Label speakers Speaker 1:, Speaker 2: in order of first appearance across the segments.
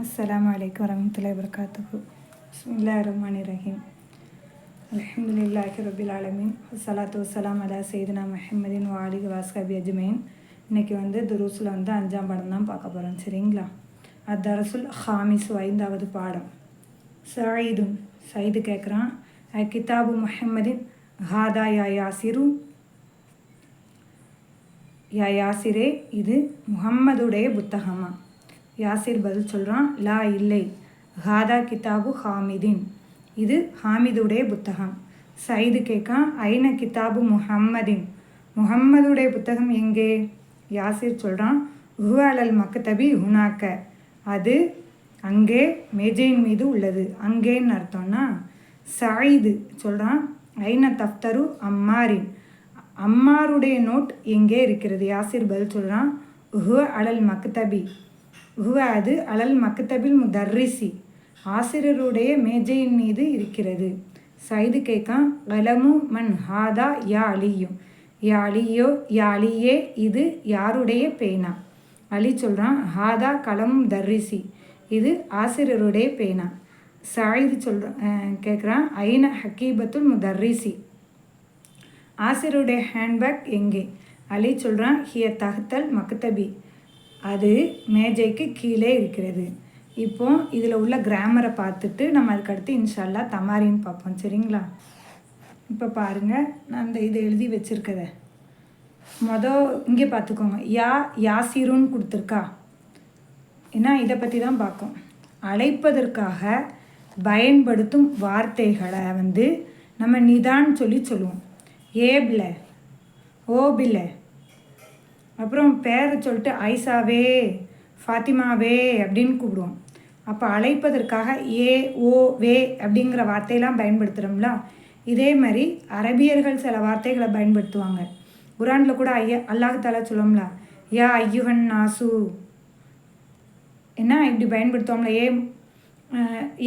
Speaker 1: அஸ்லாம் வலைக்கம் வரமத்துல வபரகாத்துஹு. பிஸ்மில்லாஹ் ரஹ்மான் ரஹீம். அலமதுல்லாஹி ரபில் ஆலமீன். சலாத்து வலாம் அலா சையதுனா மெஹமதின் வாலி வாஸ்கபி அஜ்மீன் இன்னைக்கு வந்து துருஸில் வந்து அஞ்சாம் பாடம் தான் பார்க்க போகிறோம் சரிங்களா? அத்தரசுல் ஹாமிஸ் ஐந்தாவது பாடம். சயீதுன் சயீது கேட்குறான் கிதாபு முஹம்மதின் ஹாதா யா யாசிரு. யா யாசிரே இது முகம்மதுடைய புத்தகமா? யாசிர் பதில் சொல்கிறான் லா இல்லை. ஹாதா கிதாபு ஹாமிதின். இது ஹாமிதுடைய புத்தகம். சைது கேட்கான் ஐன கிதாபு முஹம்மதின்? முஹம்மதுடைய புத்தகம் எங்கே? யாசிர் சொல்கிறான் ஹுவாலல் அலல் மக்தபி ஹுனாக்க. அது அங்கே மேஜையின் மீது உள்ளது. அங்கேன்னு அர்த்தம்னா சாயிது சொல்கிறான் ஐன தஃப்தரு அம்மாரின்? அம்மாருடைய நோட் எங்கே இருக்கிறது? யாசிர் பதில் சொல்கிறான் ஹு அலல் மக்தபி. ஹுவ அது அலல் மக்தபில் முதர்ரிசி. ஆசிரியருடைய மேஜையின் மீது இருக்கிறது. சைது கேட்கான் கலமு மன் ஹாதா யா அலியும் யா அலியோ யா அலியே இது யாருடைய பேனா? அலி சொல்கிறான் ஹாதா கலமும் தர்ரிசி இது ஆசிரியருடைய பேனா. சாயிது சொல்கிறான் கேட்குறான் ஐன ஹக்கீபத்துல் முதர்ரிசி? ஆசிரியருடைய ஹேண்ட்பேக் எங்கே? அலி சொல்கிறான் ஹிய தஹ்தல் மக்தபி அது மேஜைக்கு கீழே இருக்கிறது. இப்போ இதில் உள்ள கிராமரை பார்த்துட்டு நம்ம அதுக்கடுத்து இன்ஷால்லா தமாரின்னு பார்ப்போம். சரிங்களா? இப்போ பாருங்கள் நான் அந்த இதை எழுதி வச்சுருக்கத. மொதல் இங்கே பார்த்துக்கோங்க. யா யாசிருன்னு கொடுத்துருக்கா. ஏன்னா இதை பற்றி தான் பார்க்கும். அழைப்பதற்காக பயன்படுத்தும் வார்த்தைகளை வந்து நம்ம நிதான் சொல்லி சொல்லுவோம். ஏபில் ஓபில் அப்புறம் பேரை சொல்லிட்டு ஐசாவே ஃபாத்திமாவே அப்படின்னு கூப்பிடுவோம். அப்போ அழைப்பதற்காக ஏ ஓ வே அப்படிங்கிற வார்த்தையெல்லாம் பயன்படுத்துகிறோம்ல இதே மாதிரி அரபியர்கள் சில வார்த்தைகளை பயன்படுத்துவாங்க. குரானில் கூட ஐயா அல்லாஹால சொல்லுவோம்ல யா ஐயுவன் நாசு. என்ன இப்படி பயன்படுத்துவோம்ல ஏ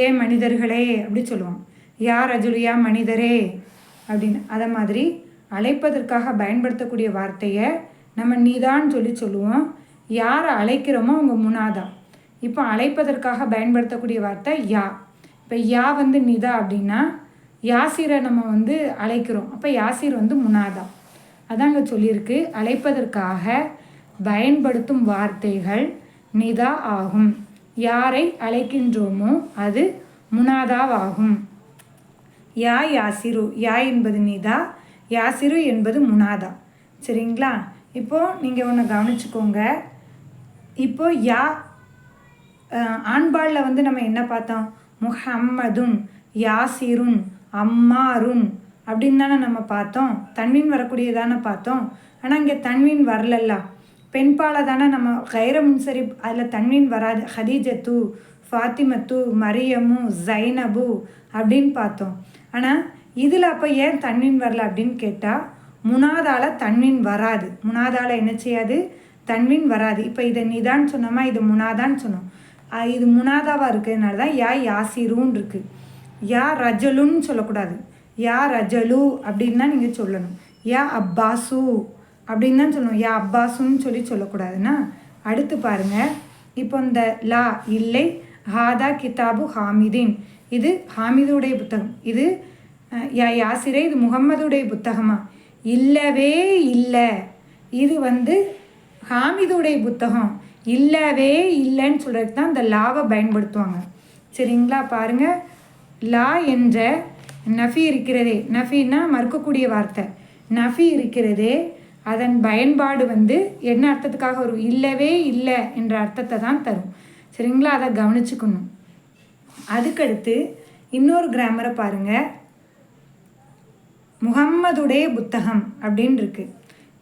Speaker 1: ஏ மனிதர்களே அப்படி சொல்லுவோம். யா ரஜுலியா மனிதரே அப்படின்னு. அதை மாதிரி அழைப்பதற்காக பயன்படுத்தக்கூடிய வார்த்தையை நம்ம நீதான்னு சொல்லி சொல்லுவோம். யாரை அழைக்கிறோமோ அவங்க முனாதா இப்போ அழைப்பதற்காக பயன்படுத்தக்கூடிய வார்த்தை யா. இப்போ யா வந்து நிதா அப்படின்னா யாசிரை நம்ம வந்து அழைக்கிறோம். அப்போ யாசிர் வந்து முனாதா அதாங்க சொல்லியிருக்கு. அழைப்பதற்காக பயன்படுத்தும் வார்த்தைகள் நிதா ஆகும். யாரை அழைக்கின்றோமோ அது முனாதாவாகும். யா யாசிரு. யா என்பது நிதா. யாசிரு என்பது முனாதா சரிங்களா? இப்போது நீங்கள் ஒன்று கவனிச்சுக்கோங்க. இப்போ யா ஆண்பாளில் வந்து நம்ம என்ன பார்த்தோம்? முஹம்மதுன் யாசிருன் அம்மாருன் அப்படின்னு தானே நம்ம பார்த்தோம். தன்வீன் வரக்கூடியதானே பார்த்தோம். ஆனால் இங்கே தன்வீன் வரலல்ல. பெண்பாலை தானே நம்ம கைர முன்சரி அதில் தன்வீன் வராது. ஹதீஜத்து ஃபாத்திமத்து மரியமு ஜைனபு அப்படின்னு பார்த்தோம். ஆனால் இதில் அப்போ ஏன் தன்வீன் வரல அப்படின்னு கேட்டால் முனாதால தன்வின் வராது. முனாதால என்ன செய்யாது? தன்வின் வராது. இப்போ இதை நிதான் சொன்னோமா? இது முனாதான்னு சொன்னோம். இது முனாதாவாக இருக்கிறதுனால தான் யா யாசிருன்னு இருக்குது யா ரஜலுன்னு சொல்லக்கூடாது. யா ரஜலு அப்படின்னு தான் நீங்கள் சொல்லணும். யா அப்பாசு அப்படின்னு தான் சொல்லணும். யா அப்பாசுன்னு சொல்லி சொல்லக்கூடாதுன்னா அடுத்து பாருங்கள் இப்போ இந்த லா இல்லை ஹாதா கிதாபு ஹாமிதீன். இது ஹாமிதுடைய புத்தகம். இது யா யாசிரே இது முகம்மதுடைய புத்தகமாக இல்லவே இல்லை. இது வந்து ஹாமிதுடைய புத்தகம். இல்லவே இல்லைன்னு சொல்கிறதுக்கு தான் இந்த லாவை பயன்படுத்துவாங்க. சரிங்களா? பாருங்கள் லா என்ற நஃபி இருக்கிறதே. நஃபின்னா மறுக்கக்கூடிய வார்த்தை. நஃபி இருக்கிறதே. அதன் பயன்பாடு வந்து என்ன அர்த்தத்துக்காக வரும்? இல்லவே இல்லை என்ற அர்த்தத்தை தான் தரும். சரிங்களா? அதை கவனிச்சுக்கணும். அதுக்கடுத்து இன்னொரு கிராமரை பாருங்கள் முகம்மதுடைய புத்தகம் அப்படின்னு இருக்கு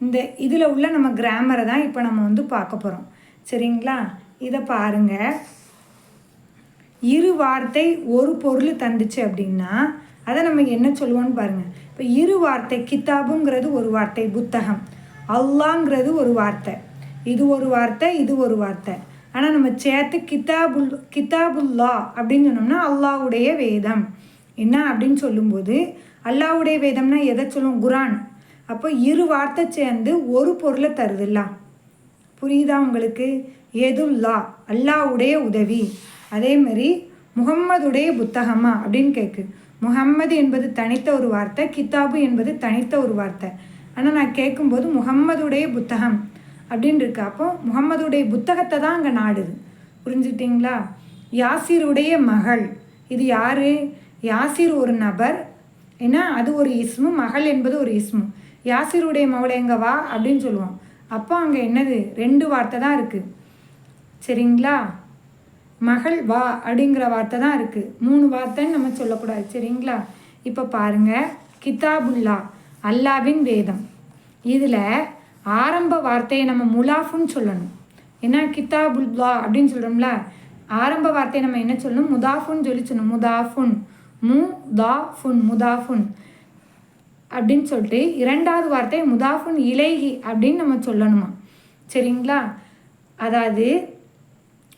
Speaker 1: இந்த இதில் உள்ள நம்ம கிராமரை தான் இப்போ நம்ம வந்து பார்க்க போகிறோம் சரிங்களா? இதை பாருங்க. இரு வார்த்தை ஒரு பொருள் தந்துச்சு அப்படின்னா அதை நம்ம என்ன சொல்லுவோம்னு பாருங்கள் இப்போ இரு வார்த்தை கித்தாபுங்கிறது ஒரு வார்த்தை புத்தகம். அல்லாங்கிறது ஒரு வார்த்தை. இது ஒரு வார்த்தை இது ஒரு வார்த்தை. ஆனால் நம்ம சேர்த்து கிதாபுல் கித்தாபுல்லா அப்படின்னு சொன்னோம்னா அல்லாவுடைய வேதம். என்ன அப்படின்னு சொல்லும்போது அல்லாவுடைய வேதம்னா எதை சொல்லுவோம் குரான். அப்போ இரு வார்த்தை சேர்ந்து ஒரு பொருளை தருதுல்ல. புரியுதா உங்களுக்கு? எதுல்லா அல்லாவுடைய உதவி. அதே மாதிரி முகம்மதுடைய புத்தகமா? அப்படின்னு கேட்கு முகம்மது என்பது தனித்த ஒரு வார்த்தை கித்தாபு என்பது தனித்த ஒரு வார்த்தை. ஆனால் நான் கேட்கும்போது முகம்மதுடைய புத்தகம் அப்படின்னு இருக்கு. அப்போ முகம்மதுடைய புத்தகத்தை தான் அங்கே நாடுது. புரிஞ்சுட்டிங்களா யாசிருடைய மகள். இது யார்? யாசிர் ஒரு நபர். ஏன்னா அது ஒரு இஸ்மு மகள் என்பது ஒரு இஸ்மு. யாசிருடைய மகளை எங்கே வா அப்படின்னு சொல்லுவோம். அப்போ அங்கே என்னது? ரெண்டு வார்த்தை தான் இருக்குது சரிங்களா? மகள் வா அப்படிங்கிற வார்த்தை தான் இருக்குது மூணு வார்த்தைன்னு நம்ம சொல்லக்கூடாது. சரிங்களா? இப்போ பாருங்கள் கிதாபுல்லா அல்லாவின் வேதம். இதில் ஆரம்ப வார்த்தையை நம்ம முலாஃபுன்னு சொல்லணும். ஏன்னா கிதாபுல்லா அப்படின்னு சொல்கிறோம்ல ஆரம்ப வார்த்தையை நம்ம என்ன சொல்லணும்? முதாஃபுன்னு சொல்லி சொல்லணும். முதாஃபுன். மு தா ஃபுன் முதாஃபுன் அப்படின்னு சொல்லிட்டு இரண்டாவது வார்த்தை முதாஃபுன் இலைஹி அப்படின்னு நம்ம சொல்லணுமா? சரிங்களா? அதாவது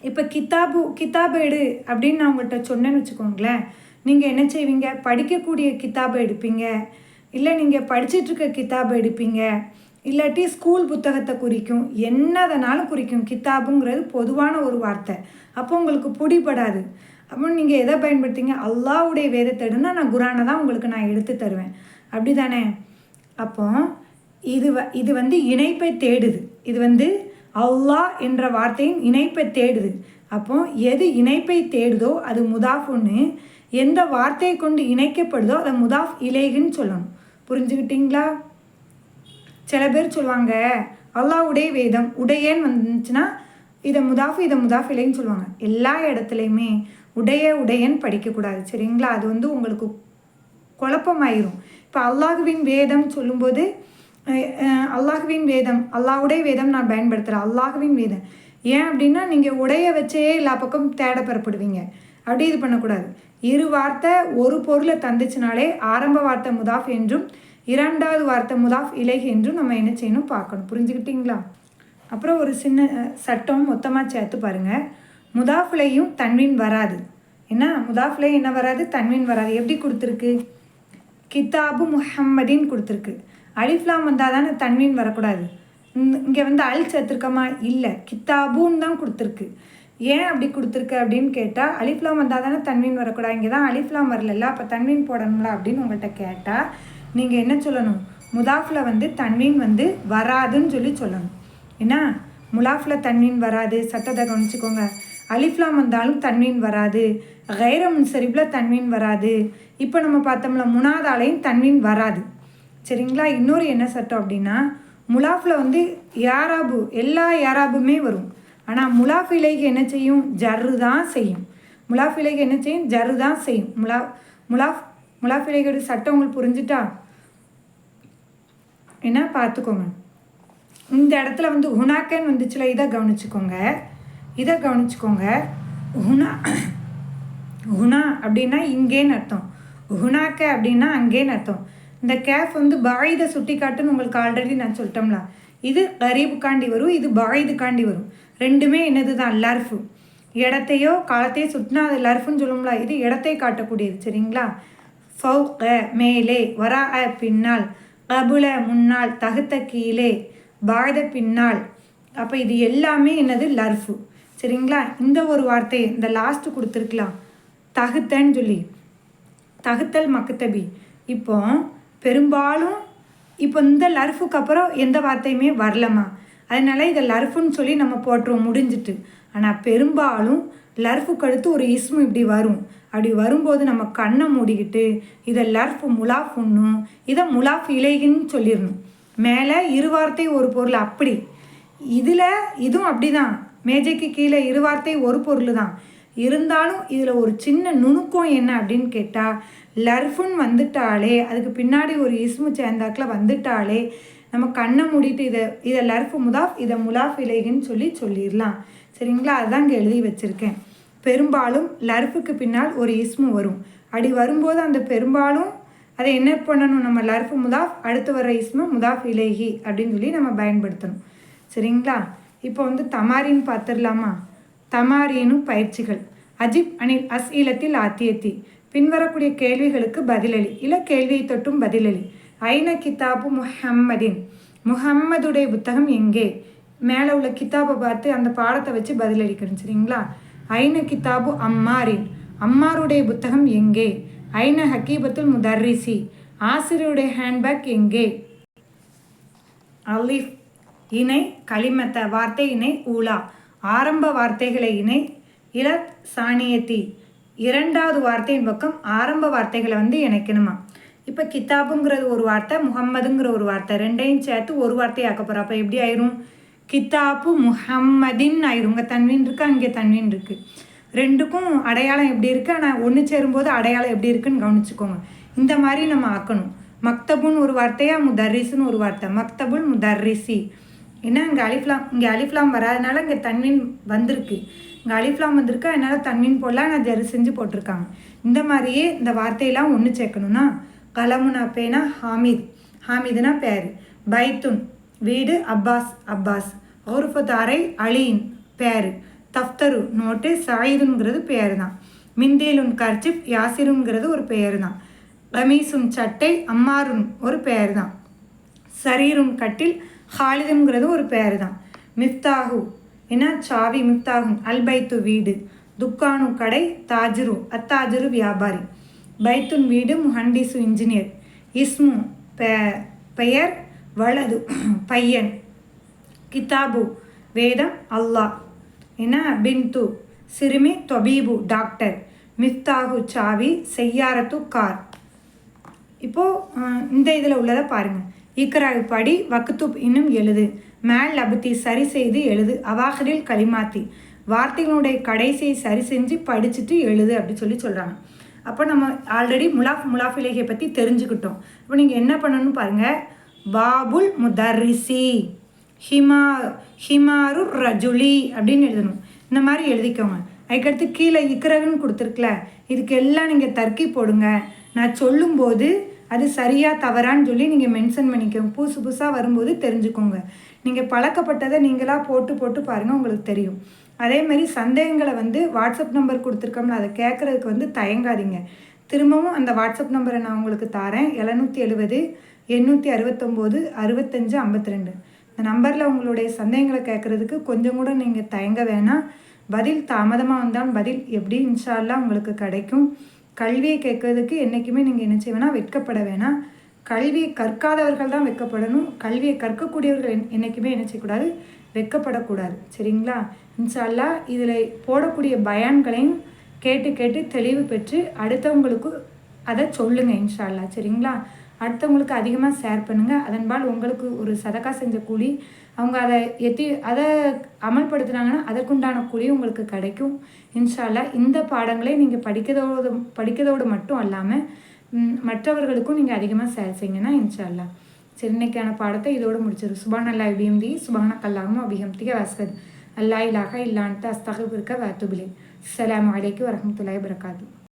Speaker 1: இப்போ கித்தாபு கித்தாபை எடு அப்படின்னு நான் உங்கள்கிட்ட சொன்னேன்னு வச்சுக்கோங்களேன். நீங்கள் என்ன செய்வீங்க? படிக்கக்கூடிய கித்தாபை எடுப்பீங்க. இல்லை நீங்கள் படிச்சிட்ருக்க கித்தாபை எடுப்பீங்க. இல்லாட்டி ஸ்கூல் புத்தகத்தை குறிக்கும். என்னதனாலும் குறிக்கும். கித்தாபுங்கிறது பொதுவான ஒரு வார்த்தை. அப்போ உங்களுக்கு பிடிபடாது. அப்போ நீங்கள் எதை பயன்படுத்திங்க அல்லாவுடைய வேதத்தை நான் குரானை தான் உங்களுக்கு நான் எடுத்து தருவேன். அப்படி தானே அப்போ இது வ இது வந்து இணைப்பை தேடுது. இது வந்து அல்லாஹ் என்ற வார்த்தையின் இணைப்பை தேடுது. அப்போ எது இணைப்பை தேடுதோ அது முதாஃப்னு எந்த வார்த்தையை கொண்டு இணைக்கப்படுதோ அதை முதாஃப் இலேகுன்னு சொல்லணும். புரிஞ்சுக்கிட்டீங்களா சில பேர் சொல்லுவாங்க அல்லாவுடைய வேதம் உடையன்னு வந்துச்சுன்னா இதை முதாஃப் இதை முதாஃப் இலைன்னு சொல்லுவாங்க. எல்லா இடத்துலையுமே உடைய உடையன்னு படிக்கக்கூடாது. சரிங்களா? அது வந்து உங்களுக்கு குழப்பமாயிரும். இப்போ அல்லாஹுவின் வேதம் சொல்லும்போது அல்லாஹுவின் வேதம் அல்லாஹுடைய வேதம் நான் பயன்படுத்துகிறேன் அல்லாஹுவின் வேதம். ஏன் அப்படின்னா நீங்கள் உடைய வச்சே எல்லா பக்கம் தேட பெறப்படுவீங்க. அப்படி இது பண்ணக்கூடாது. இரு வார்த்தை ஒரு பொருளை தந்துச்சுனாலே ஆரம்ப வார்த்தை முதாஃப் என்றும் இரண்டாவது வார்த்தை முதாஃப் இலை என்றும் நம்ம என்ன செய்யணும் பார்க்கணும். புரிஞ்சுக்கிட்டீங்களா? அப்புறம் ஒரு சின்ன சட்டம் மொத்தமாக சேர்த்து பாருங்கள் முதாஃப்லையும் தன்வீன் வராது. என்ன முதாஃப்லையும் என்ன வராது? தன்வீன் வராது. எப்படி கொடுத்துருக்கு? கித்தாபு முஹம்மதின் கொடுத்துருக்கு. அலிஃப்லாம் வந்தால் தானே தன்வீன் வரக்கூடாது. இங்கே வந்து அல் சேர்த்துருக்கமா? இல்லை. கித்தாபுன்னு தான் கொடுத்துருக்கு. ஏன் அப்படி கொடுத்துருக்கு அப்படின்னு கேட்டால் அலிஃப்லாம் வந்தால் தானே தன்வீன் வரக்கூடாது. இங்கே தான் அலிஃப்லாம் வரல அப்போ தன்வீன் போடணும்ல அப்படின்னு உங்கள்கிட்ட கேட்டால் நீங்கள் என்ன சொல்லணும்? முதாஃபில் வந்து தன்வீன் வந்து வராதுன்னு சொல்லி சொல்லணும். என்ன முலாஃபில் தன்வீன் வராது. சத்தத்தை கவனிச்சுக்கோங்க. அலிஃப்லாம் வந்தாலும் தன்வீன் வராது. கைர முன்சரிப்பில் தன்வீன் வராது. இப்போ நம்ம பார்த்தோம்ல முனாதாலையும் தன்வீன் வராது. சரிங்களா? இன்னொரு என்ன சட்டம் அப்படின்னா முலாஃபில் வந்து யாராபு எல்லா யாராபுமே வரும். ஆனால் முலாஃப் இலைக்கு என்ன செய்யும்? ஜர்ரு தான் செய்யும். முலாஃப் இலைக்கு என்ன செய்யும்? ஜர்ரு தான் செய்யும். முலா முலாஃப் முலாஃப் இலைக்கோட சட்டம் உங்களுக்கு புரிஞ்சுட்டா? என்ன? பார்த்துக்கோங்க. இந்த இடத்துல வந்து ஹுனாக்கன் வந்துச்சுல இதை கவனிச்சுக்கோங்க. இதை கவனிச்சுக்கோங்க. ஹுனா ஹுனா அப்படின்னா இங்கேன்னு அர்த்தம். ஹுனாக்க அப்படின்னா அங்கேன்னு அர்த்தம். இந்த கேஃப் வந்து பாயுதை சுட்டி காட்டுன்னு உங்களுக்கு ஆல்ரெடி நான் சொல்லிட்டோம்ல. இது கரீபுக்காண்டி வரும் இது பாயுதுக்காண்டி வரும். ரெண்டுமே என்னது தான் லர்ஃபு. இடத்தையோ காலத்தையோ சுட்டினா அது லர்ஃபுன்னு சொல்லுவோம்ல இது இடத்தை காட்டக்கூடியது சரிங்களா? ஃபௌக மேலே வரா பின்னால் கபுல முன்னால் தகுத்த கீழே பாய்த பின்னால். அப்போ இது எல்லாமே என்னது? லர்ஃபு. சரிங்களா? இந்த ஒரு வார்த்தை இந்த லாஸ்ட்டு கொடுத்துருக்கலாம். தகுத்தன்னு சொல்லி. தகுத்தல் மக்குத்தபி. இப்போ பெரும்பாலும் இப்போ இந்த லர்ஃபுக்கு அப்புறம் எந்த வார்த்தையுமே வரலம்மா. அதனால் இதை லர்ஃபுன்னு சொல்லி நம்ம போட்டுருவோம் முடிஞ்சிட்டு. ஆனால் பெரும்பாலும் லர்ஃபுக்கு அடுத்து ஒரு இஸ்மு இப்படி வரும். அப்படி வரும்போது நம்ம கண்ணை மூடிக்கிட்டு இதை லர்ஃப் முலாஃப் உண்ணும் இதை முலாஃப் இலைகின்னு சொல்லிடணும். மேலே இரு வார்த்தை ஒரு பொருள் அப்படி. இதில் இதுவும் அப்படி தான் மேஜைக்கு கீழே இரு வார்த்தை ஒரு பொருள் தான் இருந்தாலும் இதில் ஒரு சின்ன நுணுக்கம் என்ன அப்படின்னு கேட்டால் லர்ஃபுன் வந்துட்டாலே அதுக்கு பின்னாடி ஒரு இஸ்மு சேர்ந்தாக்கில் வந்துட்டாலே நம்ம கண்ணை மூடிட்டு இதை இதை லர்ஃபு முதாஃப் இதை முலாஃப் இலைகின்னு சொல்லி சொல்லிடலாம் சரிங்களா? அதுதான் இங்கே எழுதி வச்சுருக்கேன். பெரும்பாலும் லர்ஃபுக்கு பின்னால் ஒரு இஸ்மு வரும். அப்படி வரும்போது அந்த பெரும்பாலும் அதை என்ன பண்ணணும்? நம்ம லர்ஃபு முதாஃப் அடுத்து வர இஸ்மு முதாஃப் இலேஹி அப்படின்னு சொல்லி நம்ம பயன்படுத்தணும். சரிங்களா? இப்போ வந்து தமாரின்னு பார்த்துடலாமா? தமாரினும் பயிற்சிகள். அஜிப் அனில் அஸ் இலத்தில் ஆத்தியத்தி. பின்வரக்கூடிய கேள்விகளுக்கு பதிலளி. இல கேள்வியை தொட்டும் பதிலளி. ஐன கிதாபு முஹம்மதின். முஹம்மதுடைய புத்தகம் எங்கே? மேலே உள்ள கித்தாபை பார்த்து அந்த பாடத்தை வச்சு பதிலளிக்கணும் சரிங்களா? ஐன கித்தாபு அம்மாரின். அம்மாருடைய புத்தகம் எங்கே? ஐன ஹக்கீபத்துல் முதர்ரிசி. ஆசிரியருடைய ஹேண்ட்பேக் எங்கே? அலிஃப் இணை களிமத்த வார்த்தை இணை ஊலா. ஆரம்ப வார்த்தைகளை இணை இல சாணியத்தி. இரண்டாவது வார்த்தையின் பக்கம் ஆரம்ப வார்த்தைகளை வந்து இணைக்கணுமா? இப்போ கித்தாபுங்கிறது ஒரு வார்த்தை முகம்மதுங்கிற ஒரு வார்த்தை. ரெண்டையும் சேர்த்து ஒரு வார்த்தையாக்க போகிறோம் அப்போ எப்படி ஆயிரும்? கித்தாப்பு முஹம்மதின் ஆயிரும். இங்கே தன்வீன் இருக்குது அங்கே தன்வீன் இருக்குது ரெண்டுக்கும் அடையாளம் எப்படி இருக்குது ஆனால் ஒன்று சேரும்போது அடையாளம் எப்படி இருக்குன்னு கவனிச்சுக்கோங்க. இந்த மாதிரி நம்ம ஆக்கணும். மக்தபுன்னு ஒரு வார்த்தையா முதர்ரிசுன்னு ஒரு வார்த்தை. மக்தபுல் முதர்ரிசி. ஏன்னா இங்கே அலிஃப்லாம் இங்கே அலிஃப்லாம் வராதனால இங்கே தன்வீன் வந்திருக்கு. இங்கே அலிஃப்லாம் வந்திருக்கு அதனால் தன்மீன் போடலாம் நான் ஜெரு செஞ்சு போட்டிருக்காங்க. இந்த மாதிரியே இந்த வார்த்தையெல்லாம் ஒன்று சேர்க்கணும்னா கலமுனா பேனா ஹாமித். ஹாமிதுனா பேர். பைத்துன் வீடு அப்பாஸ் அப்பாஸ். ஒருஃபத்தாரை அலியின் பேர். தஃப்தரு நோட்டு சாயிதுங்கிறது பேர் தான் மிந்தேலுன் கர்ச்சிப் யாசிருங்கிறது ஒரு பெயர் தான் கமீசுன் சட்டை அம்மாருன் ஒரு பெயர் தான் சரீரும் கட்டில் ஹாலிதுங்கிறது ஒரு பெயர் தான் மிஃப்தாகு என்ன? சாவி மிஃப்தாகும் அல்பைத்து வீடு. துக்கானு கடை தாஜிரு. அத்தாஜிரு வியாபாரி. பைத்துன் வீடு முஹண்டிசு இன்ஜினியர். இஸ்மு பெயர் வலது பையன். கிதாபு வேதம் அல்லாஹ். என்ன? பின்து. சிறுமி தொபீபு டாக்டர். மிஃப்தாகு சாவி செய்யாரத்து கார். இப்போது இந்த இதில் உள்ளதை பாருங்கள் இக்கராய் படி வக்குத்துப் இன்னும் எழுது. மேல் லபத்தி சரி செய்து எழுது. அவாகரில் களிமாத்தி. வார்த்தைகளுடைய கடைசியை சரி செஞ்சு படிச்சுட்டு எழுது அப்படின்னு சொல்லி சொல்கிறாங்க அப்போ நம்ம ஆல்ரெடி முலாஃப் முலாஃபிலேகை பற்றி தெரிஞ்சுக்கிட்டோம். இப்போ நீங்கள் என்ன பண்ணணும்னு பாருங்கள் பாபுல் முதர்ரிசி. ஹிமா ஹிமாரு ரஜுலி அப்படின்னு எழுதணும். இந்த மாதிரி எழுதிக்கோங்க. அதுக்கடுத்து கீழே இக்கரகுன்னு கொடுத்துருக்குல. இதுக்கு எல்லாம் நீங்கள் தர்க்கி போடுங்க. நான் சொல்லும்போது அது சரியாக தவறான்னு சொல்லி நீங்கள் மென்ஷன் பண்ணிக்கோங்க. புதுசு புதுசாக வரும்போது தெரிஞ்சுக்கோங்க. நீங்கள் பழக்கப்பட்டதை நீங்களாக போட்டு போட்டு பாருங்கள் உங்களுக்கு தெரியும். அதே மாதிரி சந்தேகங்களை வந்து வாட்ஸ்அப் நம்பர் கொடுத்துருக்கோம்ல அதை கேட்குறதுக்கு வந்து தயங்காதீங்க. திரும்பவும் அந்த வாட்ஸ்அப் நம்பரை நான் உங்களுக்கு தாரேன். எழுநூற்றி எழுபது எண்ணூற்றி அறுபத்தொம்போது அறுபத்தஞ்சு ஐம்பத்தி ரெண்டு இந்த நம்பரில் உங்களுடைய சந்தேகங்களை கேட்குறதுக்கு கொஞ்சம் கூட நீங்கள் தயங்க வேணாம். பதில் தாமதமாக வந்தால் பதில் எப்படி இன்ஷால்லாம் உங்களுக்கு கிடைக்கும். கல்வியை கேட்கறதுக்கு என்றைக்குமே நீங்கள் என்ன செய்வேனா வெட்கப்பட வேணாம் கல்வியை கற்காதவர்கள் தான் வெட்கப்படணும். கல்வியை கற்கக்கூடியவர்கள் என்றைக்குமே என்ன செய்யக்கூடாது? வெட்கப்படக்கூடாது. சரிங்களா? இன்ஷால்லா இதில் போடக்கூடிய பயான்களையும் கேட்டு கேட்டு தெளிவு பெற்று அடுத்தவங்களுக்கு அதை சொல்லுங்கள் இன்ஷால்லா சரிங்களா? அடுத்தவங்களுக்கு அதிகமாக ஷேர் பண்ணுங்கள் அதன்பால் உங்களுக்கு ஒரு சதக்கா செஞ்ச கூலி அவங்க அதை எத்தி அதை அமல்படுத்துனாங்கன்னா அதற்குண்டான கூலி உங்களுக்கு கிடைக்கும். இன்ஷால்லா இந்த பாடங்களை நீங்கள் படிக்கிறதோடு படிக்கிறதோடு மட்டும் அல்லாமல் மற்றவர்களுக்கும் நீங்கள் அதிகமாக ஷேர் செய்யுங்கன்னா இன்ஷால்லா சரி இன்னைக்கான பாடத்தை இதோடு முடிச்சிடும் சுபான் அல்லா இபிஎம்தி சுபான கல்லாகும் அபிஹம்திக வசத் அல்லா இலாக இல்லான்ட்டு அஸ்தகபிருக்க வாத்துபிலே அலாம் வலைக்கு வரமத்துல்லாய் வரகாத்து